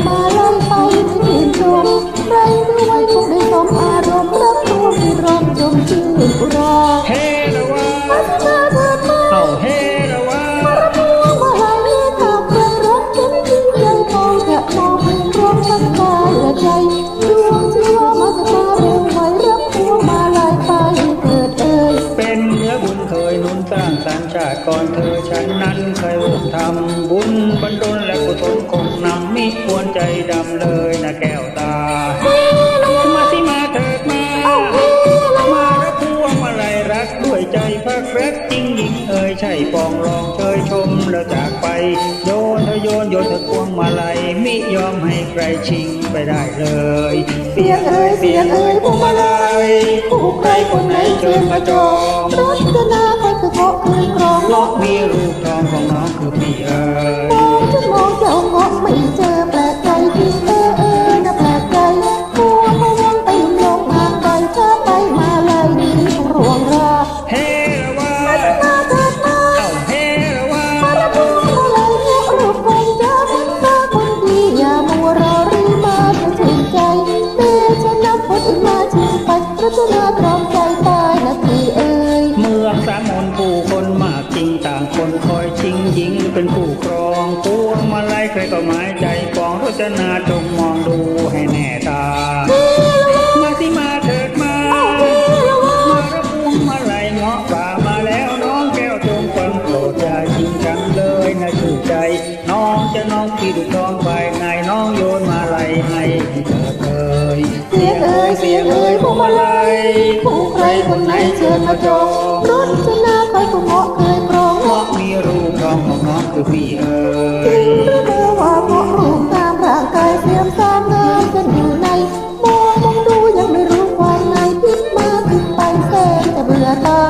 จะเสียงมาไล่ไปชื่นชมใครไม่ไว้คงได้สมอารมณ์รับตัวที่ร้องจมชื่นรอ ชาติก่อนเธอฉันนั้นเคยร่วมทำบุญบรรดลและกุศลคงนำมิควรใจดำเลยนะแก้วตามาสิมาเถิดมา มารับพวงมาลัยรักด้วยใจพักรักจริงหญิงเอ่ยใช่ปองรองเชยชมแล้วจากไป โยนเธอโยนโยนเธอพวงมาลัยมิยอมให้ใครชิงไปได้เลยเสียงเอ่ยเสียงเอ่ยพวงมาลัยผู้ใครคนไหนเชิญมาจองรจนาคอยคือเพาะคืนกรอ งเงาะมีรูปรองของน้องคือพี่เอ๋ เป็นผู้ครองพวงมาลัยใครก็หมายใจปองรจนาจงมองดูให้แน่ตา มาสิมาเถิดมา มารับพวงมาลัยเงาะป่ามาแล้วน้องแก้วจงฟังโปรดอย่าชิงจังเลยนะชื่นใจ น้องจะน้องพี่ดุจทองไปไงน้องโยนมาลัยให้เถิดเอ่ยเสียงเอ่ยเสียงเอ่ยพวงมาลัยผู้ใครคนไหนเชิญมาจองรถชนะคอยผู้เหมาะเคย องของน้องคือพี่เอ๋ยหรือเมื่อว่าเพราะรูปตามร่างกายเสียมตามงามกันอยู่ในมองมองดูยังไม่รู้ความในพิดมาพิดไปแสนจะเบื่อตา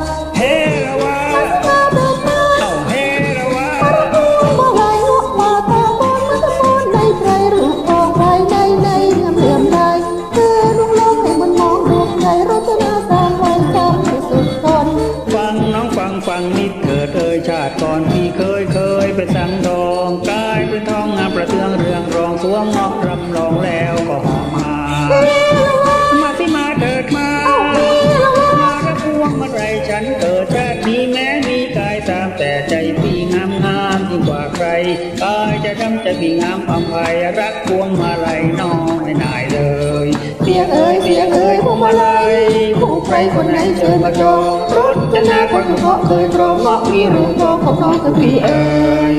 ทองงามประเทืองเรืองรองสวงเงาะรำลองแล้วก็หอมมามาสิมาเถิดมามารับพวงมาไรฉันเกิดชาตินี้แม้มีกายตามแต่ใจพี่งามงามยิ่งกว่าใครกายจะดำจะพี่งามอภัยรักพวงมาลัยน้องไม่นายเลยเสียเอ่ยเสียเอ่ยพวงมาลัยผู้ใครคนไหนเชิญมาจองรถจะนาคนเพราะเคยตรองเงาะมีรูปทองของน้องคือพี่เอ๋ย